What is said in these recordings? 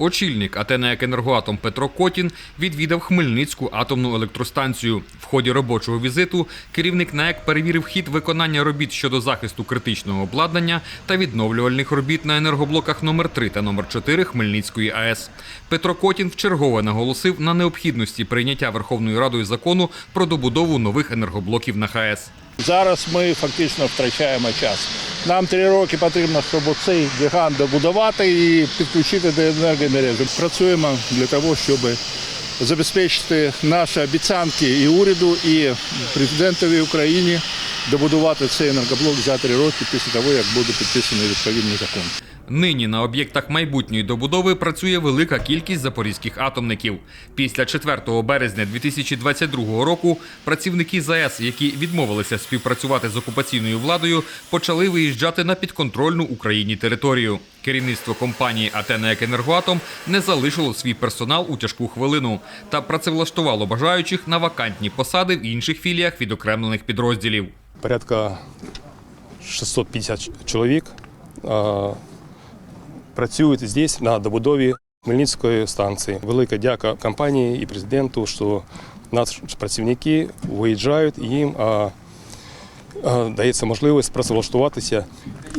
Очільник АТ «НАЕК Енергоатом Петро Котін відвідав Хмельницьку атомну електростанцію. В ході робочого візиту керівник НАЕК перевірив хід виконання робіт щодо захисту критичного обладнання та відновлювальних робіт на енергоблоках номер 3 та номер 4 Хмельницької АЕС. Петро Котін вчергове наголосив на необхідності прийняття Верховною Радою закону про добудову нових енергоблоків на ХАЕС. Зараз ми фактично втрачаємо час. Нам три роки потрібно, щоб цей гігант добудувати і підключити до енергомережі. Працюємо для того, щоб забезпечити наші обіцянки і уряду, і президентові України добудувати цей енергоблок за три роки після того, як буде підписаний відповідний закон. Нині на об'єктах майбутньої добудови працює велика кількість запорізьких атомників. Після 4 березня 2022 року працівники ЗАЕС, які відмовилися співпрацювати з окупаційною владою, почали виїжджати на підконтрольну Україні територію. Керівництво компанії АТ «НАЕК Енергоатом не залишило свій персонал у тяжку хвилину та працевлаштувало бажаючих на вакантні посади в інших філіях відокремлених підрозділів. порядка 650 чоловік працюють здесь на добудові Хмельницької станції. Велика дяка компанії і президенту, що наші працівники виїжджають і їм дається можливість працевлаштуватися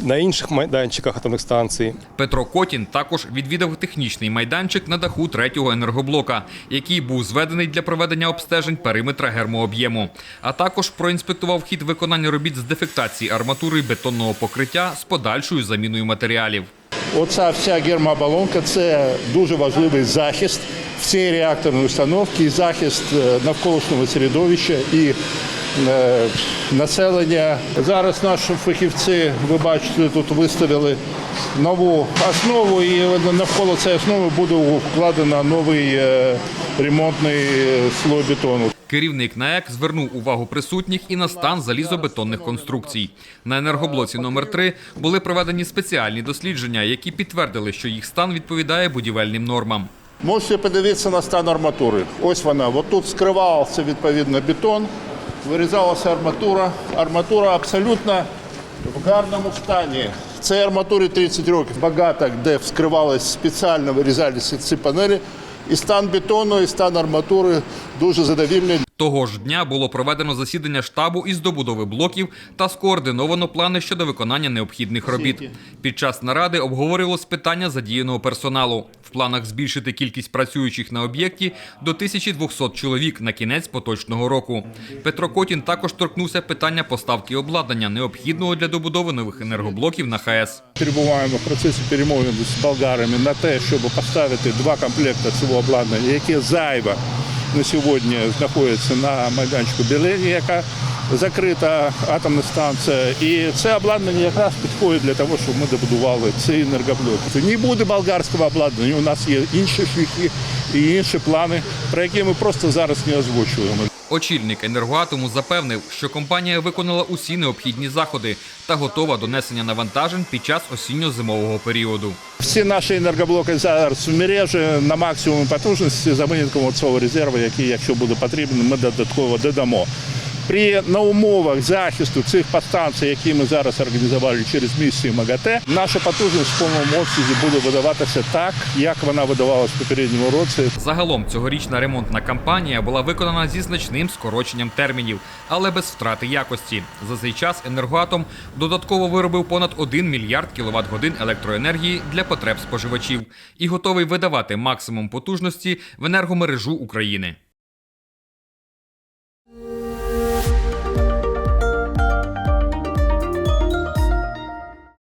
на інших майданчиках атомних станцій. Петро Котін також відвідав технічний майданчик на даху третього енергоблока, який був зведений для проведення обстежень периметра гермооб'єму. А також проінспектував хід виконання робіт з дефектації арматури бетонного покриття з подальшою заміною матеріалів. Оця вся гермооболонка – це дуже важливий захист всієї реакторної установки, і захист е, навколишнього середовища і е, населення. Зараз наші фахівці, ви бачите, тут виставили нову основу, і навколо цієї основи буде вкладено новий е, ремонтний слой бетону. Керівник НАЕК звернув увагу присутніх і на стан залізобетонних конструкцій. На енергоблоці номер 3 були проведені спеціальні дослідження, які підтвердили, що їх стан відповідає будівельним нормам. Можете подивитися на стан арматури. Ось вона. От тут скривався відповідно бетон, вирізалася арматура. Арматура абсолютно в гарному стані. Цій арматурі 30 років. Багато де вскривалось спеціально вирізалися ці панелі. І стан бетону, і стан арматури дуже задовільний. Того ж дня було проведено засідання штабу із добудови блоків та скоординовано плани щодо виконання необхідних робіт. Під час наради обговорювалось питання задіяного персоналу. Планах збільшити кількість працюючих на об'єкті до 1200 чоловік на кінець поточного року. Петро Котін також торкнувся питання поставки обладнання, необхідного для добудови нових енергоблоків на ХАЕС. Перебуваємо в процесі перемовин з болгарами на те, щоб поставити два комплекти цього обладнання, яке зайве на сьогодні знаходиться на майданчику Білені, яка закрита атомна станція. І це обладнання якраз підходить для того, щоб ми добудували цей енергоблок. Не буде болгарського обладнання. У нас є інші шляхи і інші плани, про які ми просто зараз не озвучуємо. Очільник енергоатому запевнив, що компанія виконала усі необхідні заходи та готова до несення навантажень під час осінньо-зимового періоду. Всі наші енергоблоки зараз в мережі на максимум потужності за винятком цього резерву, який, якщо буде потрібно, ми додатково додамо. При на умовах захисту цих подстанцій, які ми зараз організували через місію МАГАТЕ, наша потужність в повному обсязі буде видаватися так, як вона видавалася в попередньому році. Загалом цьогорічна ремонтна кампанія була виконана зі значним скороченням термінів, але без втрати якості. За цей час енергоатом додатково виробив понад 1 мільярд кіловат годин електроенергії для потреб споживачів і готовий видавати максимум потужності в енергомережу України.